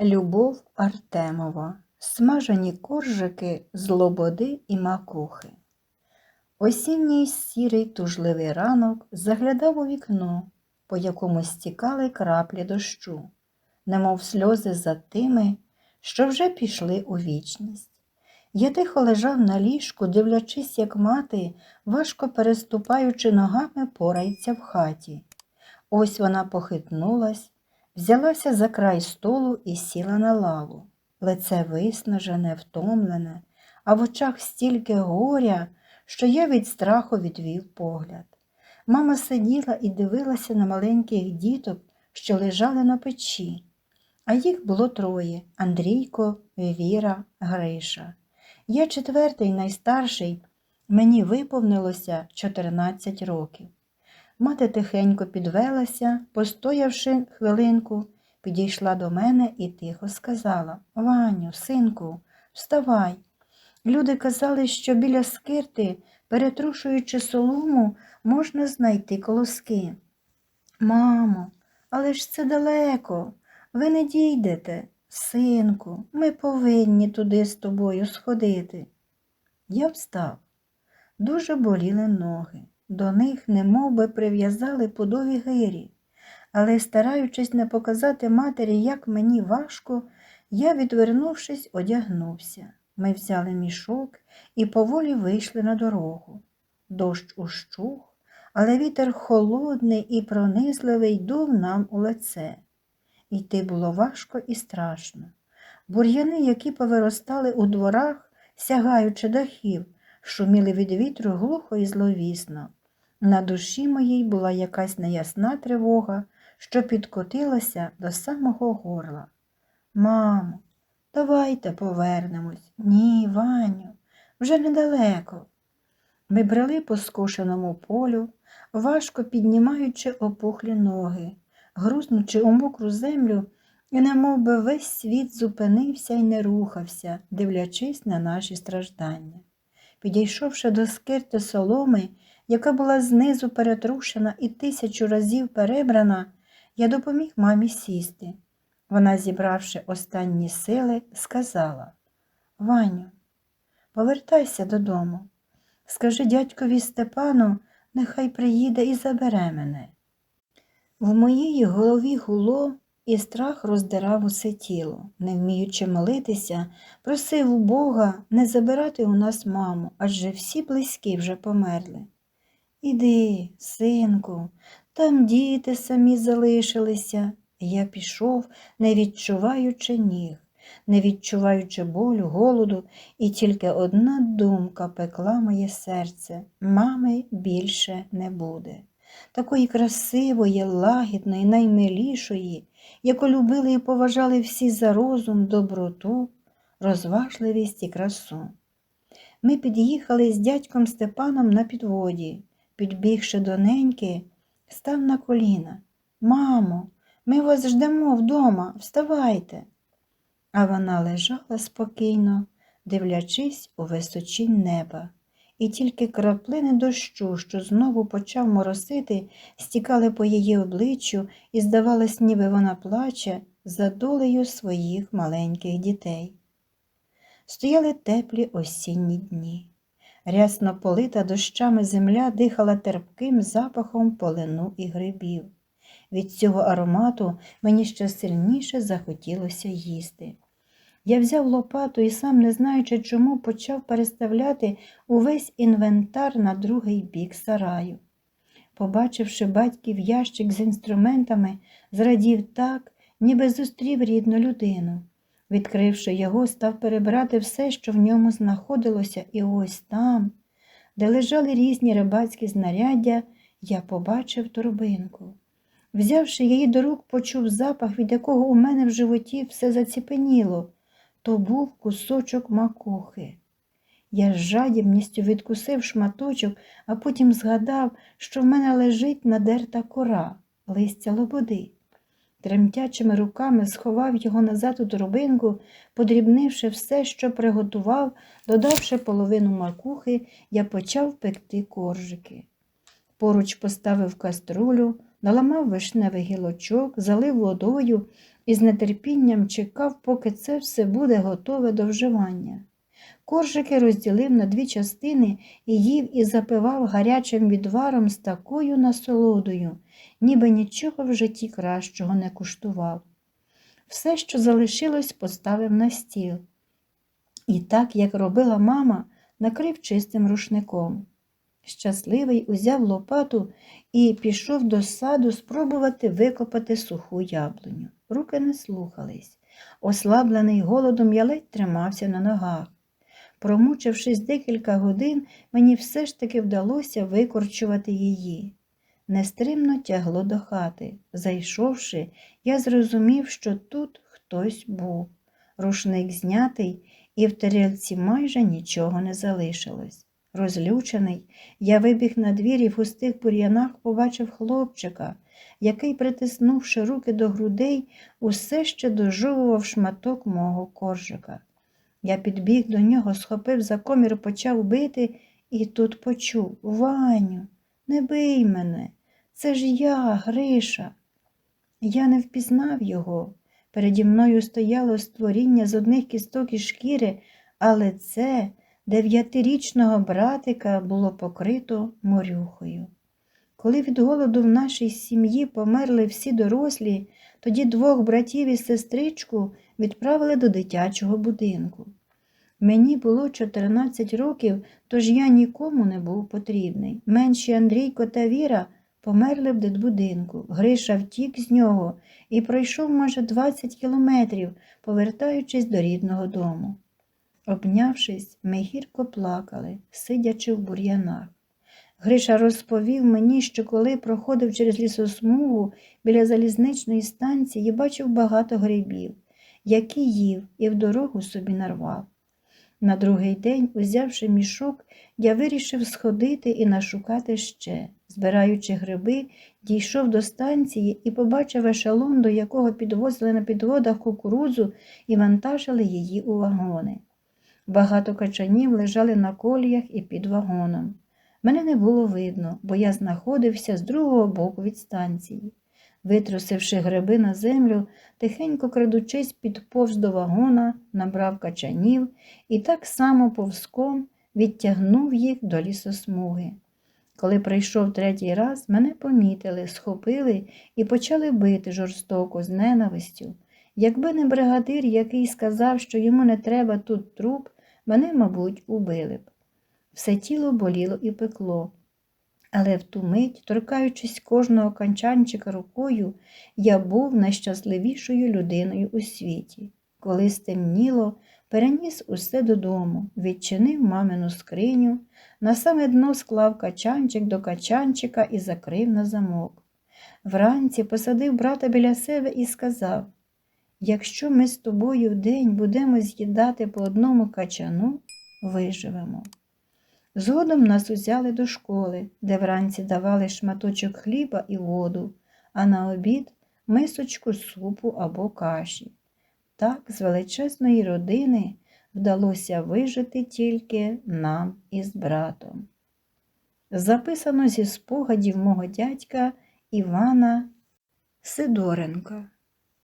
Любов Артемова. Смажені коржики з лободи і макухи. Осінній сірий тужливий ранок заглядав у вікно, по якому стікали краплі дощу, немов сльози за тими, що вже пішли у вічність. Я тихо лежав на ліжку, дивлячись, як мати, важко переступаючи ногами, порається в хаті. Ось вона похитнулась, взялася за край столу і сіла на лаву. Лице виснажене, втомлене, а в очах стільки горя, що я від страху відвів погляд. Мама сиділа і дивилася на маленьких діток, що лежали на печі, а їх було троє Андрійко, Віра, Гриша. Я четвертий, найстарший, мені виповнилося 14 років. Мати тихенько підвелася, постоявши хвилинку, підійшла до мене і тихо сказала Ваню, синку, вставай. Люди казали, що біля скирти, перетрушуючи солому, можна знайти колоски. Мамо, але ж це далеко. Ви не дійдете, синку, ми повинні туди з тобою сходити. Я встав. Дуже боліли ноги. До них немов би прив'язали пудові гирі. Але, стараючись не показати матері, як мені важко, я, відвернувшись, одягнувся. Ми взяли мішок і поволі вийшли на дорогу. Дощ ущух, але вітер холодний і пронизливий дув нам у лице. Йти було важко і страшно. Бур'яни, які повиростали у дворах, сягаючи дахів, шуміли від вітру глухо і зловісно. На душі моїй була якась неясна тривога, що підкотилася до самого горла. Мамо, давайте повернемось. Ні, Ваню, вже недалеко. Ми брели по скошеному полю, важко піднімаючи опухлі ноги, грузнучи у мокру землю, і немов би весь світ зупинився і не рухався, дивлячись на наші страждання. Підійшовши до скирти соломи, яка була знизу перетрушена і тисячу разів перебрана, я допоміг мамі сісти. Вона, зібравши останні сили, сказала Ваню, повертайся додому. Скажи дядькові Степану, нехай приїде і забере мене. В моїй голові гуло, і страх роздирав усе тіло, не вміючи молитися, просив Бога не забирати у нас маму, адже всі близькі вже померли. Іди, синку, там діти самі залишилися. Я пішов, не відчуваючи ніг, не відчуваючи болю, голоду, і тільки одна думка пекла моє серце мами більше не буде. Такої красивої, лагідної, наймилішої, яку любили і поважали всі за розум, доброту, розважливість і красу. Ми під'їхали з дядьком Степаном на підводі, підбігши до неньки, став на коліна. Мамо, ми вас ждемо вдома, вставайте. А вона лежала спокійно, дивлячись у височінь неба, і тільки краплини дощу, що знову почав моросити, стікали по її обличчю, і, здавалось, ніби вона плаче за долею своїх маленьких дітей. Стояли теплі осінні дні. Рясно полита дощами земля дихала терпким запахом полину і грибів. Від цього аромату мені ще сильніше захотілося їсти. Я взяв лопату і сам, не знаючи чому, почав переставляти увесь інвентар на другий бік сараю. Побачивши батьків ящик з інструментами, зрадів так, ніби зустрів рідну людину. Відкривши його, став перебирати все, що в ньому знаходилося, і ось там, де лежали різні рибацькі знаряддя, я побачив торбинку. Взявши її до рук, почув запах, від якого у мене в животі все заціпеніло. То був кусочок макухи. Я з жадібністю відкусив шматочок, а потім згадав, що в мене лежить надерта кора, листя лободи. Тремтячими руками сховав його назад у торбинку, подрібнивши все, що приготував, додавши половину макухи, я почав пекти коржики. Поруч поставив каструлю, наламав вишневий гілочок, залив водою і з нетерпінням чекав, поки це все буде готове до вживання. Коржики розділив на дві частини і їв і запивав гарячим відваром з такою насолодою, ніби нічого в житті кращого не куштував. Все, що залишилось, поставив на стіл. І так, як робила мама, накрив чистим рушником. Щасливий узяв лопату і пішов до саду спробувати викопати суху яблуню. Руки не слухались. Ослаблений голодом я ледь тримався на ногах. Промучившись декілька годин, мені все ж таки вдалося викорчувати її. Нестримно тягло до хати. Зайшовши, я зрозумів, що тут хтось був. Рушник знятий, і в тарілці майже нічого не залишилось. Розлючений, я вибіг на двір і в густих бур'янах побачив хлопчика, який, притиснувши руки до грудей, усе ще дожовував шматок мого коржика. Я підбіг до нього, схопив за комір, почав бити, і тут почув Ваню, не бий мене, це ж я, Гриша. Я не впізнав його. Переді мною стояло створіння з одних кісток і шкіри, але це дев'ятирічного братика було покрито морюхою. Коли від голоду в нашій сім'ї померли всі дорослі, тоді двох братів і сестричку відправили до дитячого будинку. Мені було 14 років, тож я нікому не був потрібний. Менші Андрійко та Віра померли в дитбудинку. Гриша втік з нього і пройшов майже 20 кілометрів, повертаючись до рідного дому. Обнявшись, ми гірко плакали, сидячи в бур'янах. Гриша розповів мені, що коли проходив через лісосмугу біля залізничної станції, бачив багато грибів, які їв і в дорогу собі нарвав. На другий день, узявши мішок, я вирішив сходити і нашукати ще. Збираючи гриби, дійшов до станції і побачив ешелон, до якого підвозили на підводах кукурудзу і вантажили її у вагони. Багато качанів лежали на коліях і під вагоном. Мене не було видно, бо я знаходився з другого боку від станції. Витрусивши гриби на землю, тихенько крадучись підповз до вагона, набрав качанів і так само повзком відтягнув їх до лісосмуги. Коли прийшов третій раз, мене помітили, схопили і почали бити жорстоко з ненавистю. Якби не бригадир, який сказав, що йому не треба тут труп, мене, мабуть, убили б. Все тіло боліло і пекло. Але в ту мить, торкаючись кожного канчанчика рукою, я був найщасливішою людиною у світі. Коли стемніло, переніс усе додому, відчинив мамину скриню, на саме дно склав качанчик до качанчика і закрив на замок. Вранці посадив брата біля себе і сказав якщо ми з тобою вдень будемо з'їдати по одному качану, виживемо. Згодом нас узяли до школи, де вранці давали шматочок хліба і воду, а на обід мисочку супу або каші. Так з величезної родини вдалося вижити тільки нам із братом. Записано зі спогадів мого дядька Івана Сидоренка.